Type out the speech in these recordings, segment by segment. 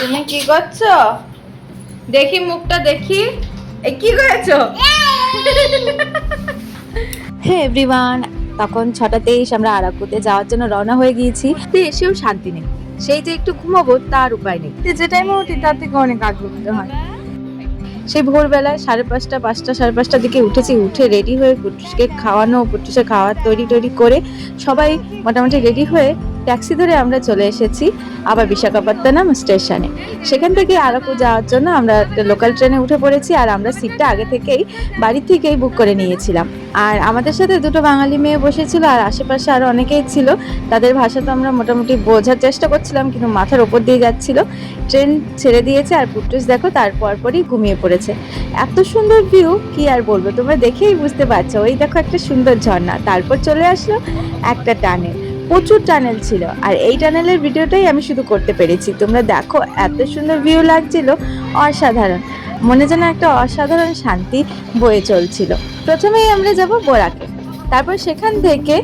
তুমি কি করছ? দেখি মুখটা, দেখি। কি করেছ? হে এভরিওয়ান, তখন ছটা তেইশ আমরা আরাকুতে যাওয়ার জন্য রওনা হয়ে গিয়েছি। এসেও শান্তি নেই। সেই যে একটু ঘুমাবো, তার উপায় নেই। যে টাইমে উঠি, তার থেকে অনেক আগে উঠতে হয়। সেই ভোরবেলায় সাড়ে পাঁচটা পাঁচটা, সাড়ে পাঁচটার দিকে উঠেছি, উঠে রেডি হয়ে পুটুসকে খাওয়ানো পুটুসে খাওয়ার তৈরি তৈরি করে সবাই মোটামুটি রেডি হয়ে ট্যাক্সি ধরে আমরা চলে এসেছি আবার বিশাখাপত্তনম স্টেশনে। সেখান থেকে আরাকু যাওয়ার জন্য আমরা লোকাল ট্রেনে উঠে পড়েছি আর আমরা সিটটা আগে থেকেই, বাড়ি থেকেই বুক করে নিয়েছিলাম। আর আমাদের সাথে দুটো বাঙালি মেয়ে বসেছিল আর আশেপাশে আরও অনেকেই ছিল। তাদের ভাষা তো আমরা মোটামুটি বোঝার চেষ্টা করছিলাম কিন্তু মাথার ওপর দিয়ে যাচ্ছিল। ট্রেন ছেড়ে দিয়েছে আর পুটুস দেখো তারপর পরই ঘুমিয়ে পড়েছে। এত সুন্দর ভিউ কি আর বলব? তোমরা দেখেই বুঝতে পারছ। ওই দেখো একটা সুন্দর ঝর্ণা। তারপর চলে আসলো একটা টানেল প্রচুর টানেল ছিল। আর এই টানেলের ভিডিওটাই আমি শুধু করতে পেরেছি। তোমরা দেখো, এত সুন্দর ভিউ লাগছিল, অসাধারণ। মনে যেন একটা অসাধারণ শান্তি বয়ে চলছিল। প্রথমেই আমরা যাব বোরাকে। তারপর সেখান থেকে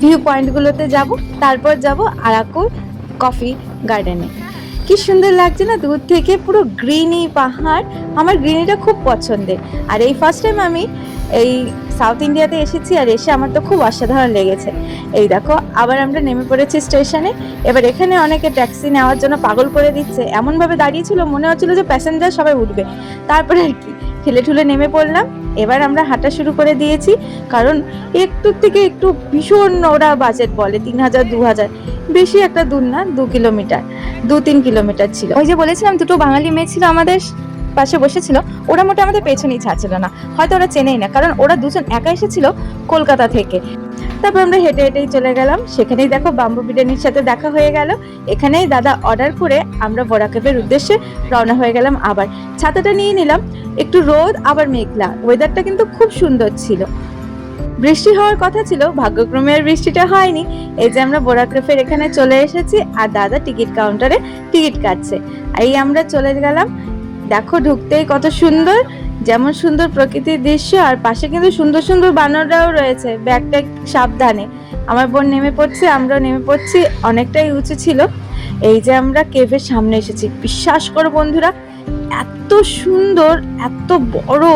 ভিউ পয়েন্টগুলোতে যাব। তারপর যাব আরাকুর কফি গার্ডেনে কি সুন্দর লাগছে না? দূর থেকে পুরো গ্রিনি পাহাড়। আমার গ্রিনিটা খুব পছন্দের। আর এই ফার্স্ট টাইম আমি এই সাউথ ইন্ডিয়াতে এসেছি আর এসে আমার তো খুব অসাধারণ লেগেছে। এই দেখো, আবার আমরা নেমে পড়েছি স্টেশনে। এবার এখানে অনেকে ট্যাক্সি নেওয়ার জন্য পাগল করে দিচ্ছে। এমনভাবে দাঁড়িয়েছিল মনে হচ্ছিল যে প্যাসেঞ্জার সবাই উঠবে। তারপরে আর কি, ঠেলে ঠুলে নেমে পড়লাম। এবার আমরা হাঁটা শুরু করে দিয়েছি, কারণ একটু থেকে একটু ভীষণ ওরা বাজেট বলে, তিন হাজার, দু হাজার। বেশি একটা দূর না, দু কিলোমিটার, দু তিন কিলোমিটার ছিল। ওই যে বলেছিলাম, দুটো বাঙালি মেয়ে ছিল আমাদের পাশে বসেছিল, ওরা মোটা আমাদের পেছনেই ছাড়ছিল না। হয়তো ওরা চেনেই না, কারণ ওরা দুজন একা এসেছিল কলকাতা থেকে। তারপর আমরা হেঁটে হেঁটেই চলে গেলাম। সেখানেই দেখো বাম্বু বিরিয়ানির সাথে দেখা হয়ে গেল। এখানেই দাদা অর্ডার করে আমরা বরাকেবের উদ্দেশ্যে রওনা হয়ে গেলাম আবার। ছাতাটা নিয়ে নিলাম, একটু রোদ, আবার মেঘলা। ওয়েদারটা কিন্তু খুব সুন্দর ছিল। বৃষ্টি হওয়ার কথা ছিল, ভাগ্যক্রমে আর বৃষ্টিটা হয়নি। এই যে আমরা বোরাক্রেফের এখানে চলে এসেছি, আর দাদা টিকিট কাউন্টারে টিকিট কাটছে। এই আমরা চলে গেলাম। দেখো ঢুকতেই কত সুন্দর যেমন সুন্দর প্রকৃতির দৃশ্য আর পাশে কিন্তু সুন্দর সুন্দর বানররাও রয়েছে ব্যাগটা সাবধানে। আমার বোন নেমে পড়ছে আমরাও নেমে পড়ছি অনেকটাই উঁচু ছিল। এই যে আমরা কেভের সামনে এসেছি বিশ্বাস করো বন্ধুরা এত সুন্দর এত বড়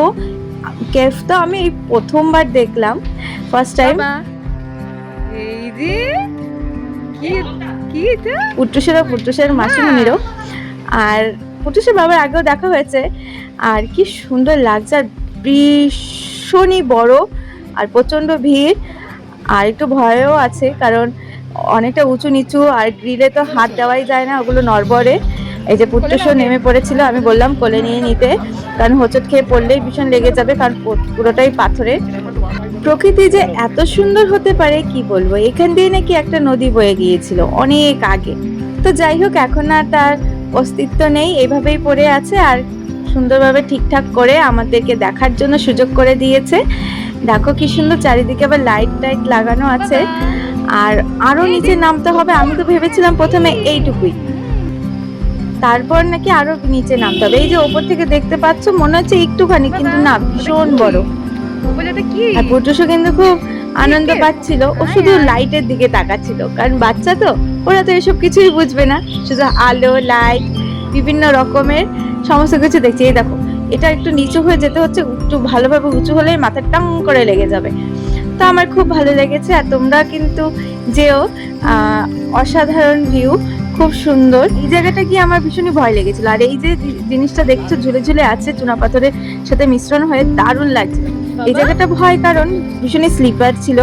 কেভটা আমি এই প্রথমবার দেখলাম ফার্স্ট টাইম এই যে কি কি এটা? পুট্টুসের ও পুট্টুসের মাসিমণিরও। আর পুট্টুসের বাবার আগেও দেখা হয়েছে। আর কি সুন্দর লাগছে, আর ভীষণই বড়, আর প্রচণ্ড ভিড়, আর একটু ভয়ও আছে, কারণ অনেকটা উঁচু নিচু আর গ্রিলে তো হাত দেওয়াই যায় না ওগুলো নড়বড়ে। এই যে পুট্টুসও নেমে পড়েছিল, আমি বললাম কোলে নিয়ে নিতে, কারণ হোঁচট খেয়ে পড়লেই ভীষণ লেগে যাবে, কারণ পুরোটাই পাথরের। প্রকৃতি যে এত সুন্দর হতে পারে, কি বলব? এখান দিয়ে নাকি একটা নদী বয়ে গিয়েছিল, অনেক আগে। তো যাই হোক, এখন আর তার অস্তিত্ব নেই এইভাবেই পড়ে আছে আর সুন্দরভাবে ঠিকঠাক করে আমাদেরকে দেখার জন্য সুযোগ করে দিয়েছে। দেখো কি সুন্দর চারিদিকে আবার লাইট টাইট লাগানো আছে। আর আরও নিচে নামতে হবে আমি তো ভেবেছিলাম প্রথমে এইটুকুই। তারপর নাকি আরও নিচে নামতে হবে। এই যে ওপর থেকে দেখতে পাচ্ছ মনে হচ্ছে একটুখানি কিন্তু না ভীষণ বড়। আর পুটুসও কিন্তু খুব আনন্দ? পাচ্ছিল ও শুধু লাইটের দিকে তাকাচ্ছিল। কারণ বাচ্চা তো ওরা তো এসব কিছুই বুঝবে না। শুধু আলো লাইট বিভিন্ন রকমের সমস্ত কিছু দেখছে। এই দেখো এটা একটু নিচু হয়ে যেতে হচ্ছে একটু ভালোভাবে উঁচু হলে মাথা টাং করে লেগে যাবে। তো আমার খুব ভালো লেগেছে আর তোমরা কিন্তু যেও অসাধারণ ভিউ খুব সুন্দর। এই জায়গাটা কি আমার ভীষণই ভয় লেগেছিল। আর এই যে জিনিসটা দেখছ ঝুলে ঝুলে আছে চুনা পাথরের সাথে মিশ্রণ হয়ে দারুণ লাগছে। এই জায়গাটা ভয় কারণ ভীষণই স্লিপার ছিল।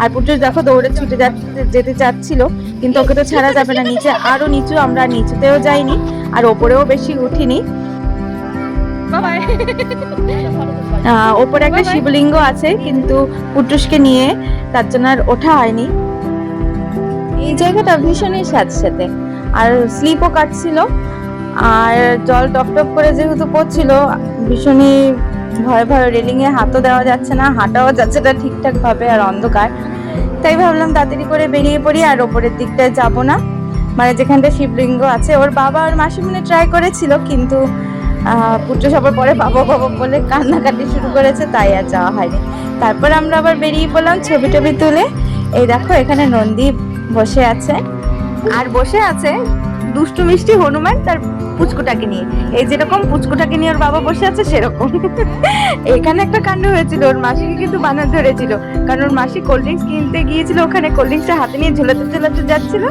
আর পুটুস দেখো দৌড়ে ছুটে যাচ্ছে যেতে চাচ্ছিল কিন্তু ওকে তো ছাড়া যাবে না। নিচে আরও নিচু আমরা নিচুতেও যাইনি আর ওপরেও বেশি উঠিনি। ওপরে একটা শিবলিঙ্গ আছে কিন্তু পুটুসকে নিয়ে তার জন্য আর ওঠা হয়নি। এই জায়গাটা ভীষণই স্যাঁতস্যাঁতে আর স্লিপও কাটছিল আর জল টপটপ করে যেহেতু পড়ছিল ভীষণই ভয় ভয় রেলিং এ হাতও দেওয়া যাচ্ছে না, হাঁটাও যাচ্ছে না ঠিকঠাক ভাবে আর অন্ধকার। তাই ভাবলাম তাড়াতাড়ি করে বেরিয়ে পড়ি আর ওপরের দিকটায় যাব না। মানে যেখানটা শিবলিঙ্গ আছে, ওর বাবা আর মাসিমণি ট্রাই করেছিল, কিন্তু পুত্র সবার পরে বাবা বাবা বলে কান্নাকাটি শুরু করেছে, তাই আর যাওয়া হয়নি। তারপর আমরা আবার বেরিয়ে পড়লাম ছবি টবি তুলে। এই দেখো, এখানে নন্দী বসে আছে। আর বসে আছে দুষ্টু মিষ্টি হনুমান, তার পুচকুটাকে নিয়ে। এই যেরকম পুচকুটাকে নিয়ে ওর বাবা বসে আছে, সেরকম। এখানে একটা কাণ্ড হয়েছিল, ওর মাসিকে কিন্তু বানান ধরেছিল। কারণ ওর মাসি কোল্ড ড্রিঙ্কস কিনতে গিয়েছিল ওখানে কোল্ড ড্রিঙ্কসটা হাতে নিয়ে ঝোলাতে ঝোলাতে যাচ্ছিল,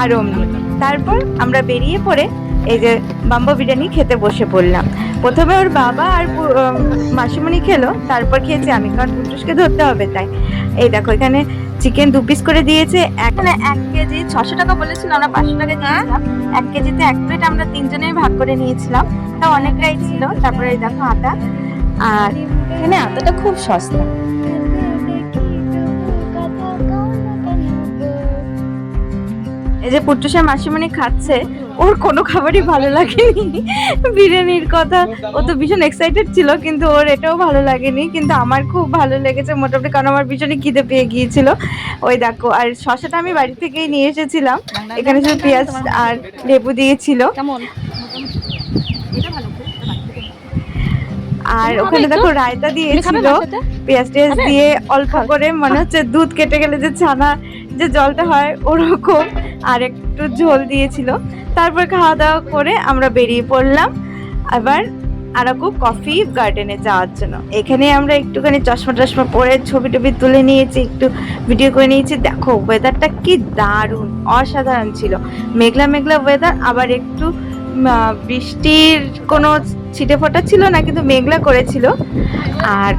আর অমনি। তারপর আমরা বেরিয়ে পড়ে এই যে বাম্বো বিরিয়ানি খেতে বসে পড়লাম। প্রথমে ওর বাবা আর মাসিমণি খেলো, তারপর খেয়েছি আমি, কারণ পুটুসকে ধরতে হবে তাই। এই দেখো, এখানে চিকেন দু পিস করে দিয়েছে, এখানে এক কেজি ছশো টাকা বলেছিল, আমরা পাঁচশো টাকা দিয়েছিলাম এক কেজিতে এক প্লেট আমরা তিনজনেই ভাগ করে নিয়েছিলাম। তা অনেকটাই ছিল, তারপরে এই দেখো আটা। আর এখানে আটাটা খুব সস্তা। এই যে পুট্টুসের মাসিমণি খাচ্ছে ওর কোনো খাবারই ভালো লাগেনি। বিরিয়ানির কথা ও তো ভীষণ এক্সাইটেড ছিল কিন্তু ওর এটাও ভালো লাগেনি কিন্তু আমার খুব ভালো লেগেছে মোটামুটি কারণ আমার ভীষণই খিদে পেয়ে গিয়েছিল। ওই দেখো আর শশাটা আমি বাড়ি থেকেই নিয়ে এসেছিলাম। এখানে শুধু পেঁয়াজ আর লেবু দিয়েছিল। আর ওখানে দেখো রায়তা দিয়েছিল। পেঁয়াজ টেয়াজ দিয়ে অল্প করে মনে হচ্ছে দুধ কেটে গেলে যে ছানা যে জলটা হয় ওরকম আর একটু ঝোল দিয়েছিল। তারপর খাওয়া দাওয়া করে আমরা বেরিয়ে পড়লাম আবার আরাকু কফি গার্ডেনে যাওয়ার জন্য। এখানে আমরা একটুখানি চশমা টশমা পরে ছবি টবি তুলে নিয়েছি, একটু ভিডিও করে নিয়েছি। দেখো ওয়েদারটা কি দারুণ, অসাধারণ ছিল। মেঘলা মেঘলা ওয়েদার আবার একটু বৃষ্টির কোনো ছিটে ফোটা ছিল না, কিন্তু মেঘলা করেছিল। আর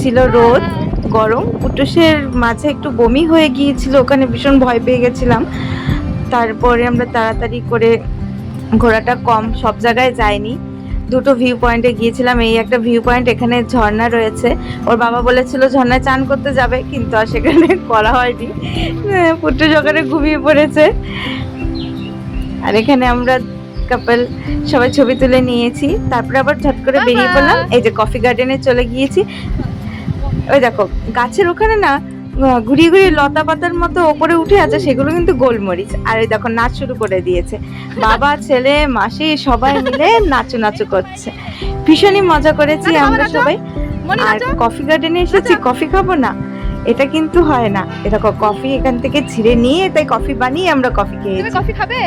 ছিল রোদ। গরম। পুটুসের মাঝে একটু বমি হয়ে গিয়েছিল ওখানে ভীষণ ভয় পেয়ে গেছিলাম। তারপরে আমরা তাড়াতাড়ি করে ঘোরাটা কম সব জায়গায় যাইনি। দুটো ভিউ পয়েন্টে গিয়েছিলাম এই একটা ভিউ পয়েন্ট এখানে ঝর্ণা রয়েছে। ওর বাবা বলেছিল ঝর্ণায় চান করতে যাবে কিন্তু আর সেখানে করা হয়নি। আহ, পুটুস ওখানে ঘুমিয়ে পড়েছে। আর এখানে আমরা কাপল সবাই ছবি তুলে নিয়েছি। তারপরে আবার ঝট করে বেরিয়ে পড়লাম। এই যে কফি গার্ডেনে চলে গিয়েছি। ওই দেখো গাছের ওখানে না ঘুরিয়ে ঘুরিয়ে লতা পাতার মতো ওপরে উঠে আছে সেগুলো কিন্তু গোলমরিচ। আর এই দেখো নাচ শুরু করে দিয়েছে। বাবা ছেলে মাসি সবাই মিলে নাচু নাচু করছে। ভীষণই মজা করেছি আমরা সবাই। আর কফি গার্ডেনে এসেছি কফি খাব না। এটা কিন্তু হয় না। এটা কফি এখান থেকে ছিঁড়ে নিয়ে তাই কফি বানিয়ে আমরা কফি খেয়েছি। কফি খাবে?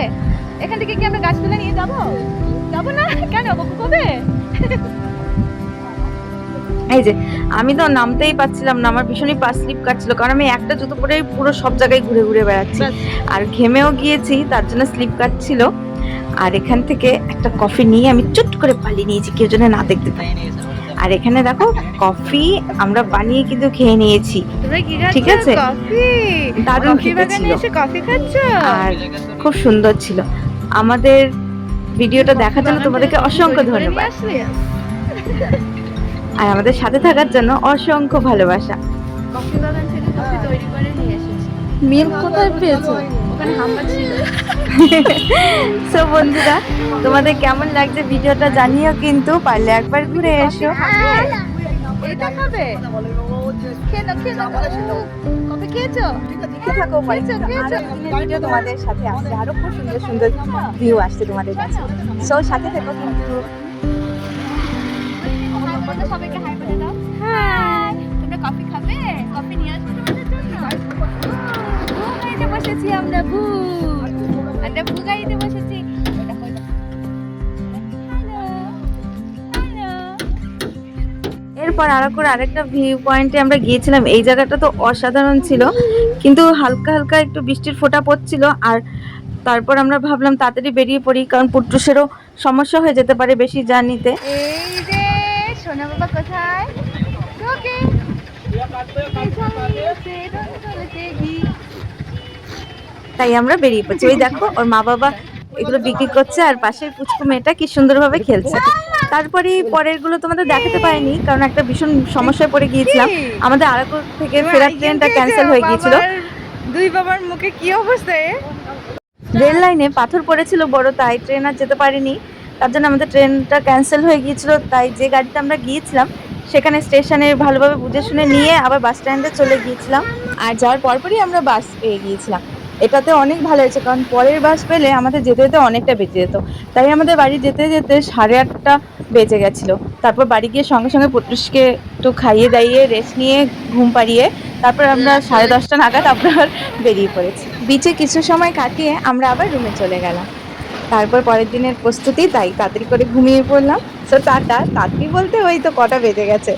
এখান থেকে কি আমরা গাছ তুলে নিয়ে যাব? যাব না? কেন? বকু কবে? এই যে আমি তো নামতেই পাচ্ছিলাম না আমার ভীষণই পা স্লিপ কাটছিল কারণ আমি একটা জুতো পরেই পুরো সব জায়গায় ঘুরে ঘুরে বেড়াচ্ছি। আর ঘেমেও গিয়েছি তার জন্য স্লিপ কাটছিল। আর এখান থেকে একটা কফি নিয়ে আমি চুট করে পালিয়ে নিয়েছি কেউ যেন না দেখতে পায়। আর এখানে দেখো কফি আমরা বানিয়ে কিন্তু খেয়ে নিয়েছি। ঠিক আছে? কফি? দারুণ কফি খেতে ছিল। কফি খাচ্ছ? আর খুব সুন্দর ছিল। আমাদের ভিডিওটা দেখার জন্য তোমাদেরকে অসংখ্য ধন্যবাদ। আর আমাদের সাথে থাকার জন্য অসংখ্য ভালোবাসা। কোথায় পেয়েছ? সো বন্ধুরা, তোমাদের কেমন লাগছে ভিডিওটা জানিও কিন্তু, পারলে একবার ঘুরে এসো। তোমাদের সাথে আসছে। আরও খুব সুন্দর সুন্দর ভিউ আসছে তোমাদের কাছে। সো সাথে থেকো কিন্তু। এরপর আরও করে আরেকটা ভিউ পয়েন্টে আমরা গিয়েছিলাম। এই জায়গাটা তো অসাধারণ ছিল। কিন্তু হালকা হালকা একটু বৃষ্টির ফোঁটা পড়ছিল আর তারপর আমরা ভাবলাম তাড়াতাড়ি বেরিয়ে পড়ি কারণ পুট্টুসেরও সমস্যা হয়ে যেতে পারে বেশি জার্নিতে। এই যে সোনা বাবা কোথায়? তাই আমরা বেরিয়ে পড়ছি। ওই দেখো ওর মা বাবা এগুলো বিক্রি করছে আর পাশের পুচকু মেয়েটা কি সুন্দরভাবে খেলছে। তারপরে পরেরগুলো তোমাদের দেখাতে পারিনি কারণ একটা ভীষণ সমস্যায় পড়ে গিয়েছিলাম। আমাদের আরাকুর থেকে ফেরার ট্রেনটা ক্যান্সেল হয়ে গিয়েছিল। দুই বাবার মুখে কি অবস্থা? রেল লাইনে পাথর পড়েছিল বড় তাই ট্রেন আর যেতে পারিনি। তার জন্য আমাদের ট্রেনটা ক্যান্সেল হয়ে গিয়েছিল তাই যে গাড়িতে আমরা গিয়েছিলাম সেখানে স্টেশনে ভালোভাবে বুঝে শুনে নিয়ে আবার বাস স্ট্যান্ডে চলে গিয়েছিলাম। আর যাওয়ার পরপরই আমরা বাস পেয়ে গিয়েছিলাম। এটাতে অনেক ভালো হয়েছে কারণ পরের বাস পেলে আমাদের যেতে যেতে অনেকটা বেঁচে যেত। তাই আমাদের বাড়ি যেতে যেতে সাড়ে আটটা বেজে গেছিল। তারপর বাড়ি গিয়ে সঙ্গে সঙ্গে পুটুসকে একটু খাইয়ে দাইয়ে রেস্ট নিয়ে ঘুম পাড়িয়ে তারপর আমরা সাড়ে দশটা নাগাদ আপনার বেরিয়ে পড়েছি। বিচে কিছু সময় কাটিয়ে আমরা আবার রুমে চলে গেলাম। তারপর পরের দিনের প্রস্তুতি তাই তাড়াতাড়ি করে ঘুমিয়ে পড়লাম। তো টাটা। তাড়াতাড়ি বলতে ওই তো কটা বেজে গেছে।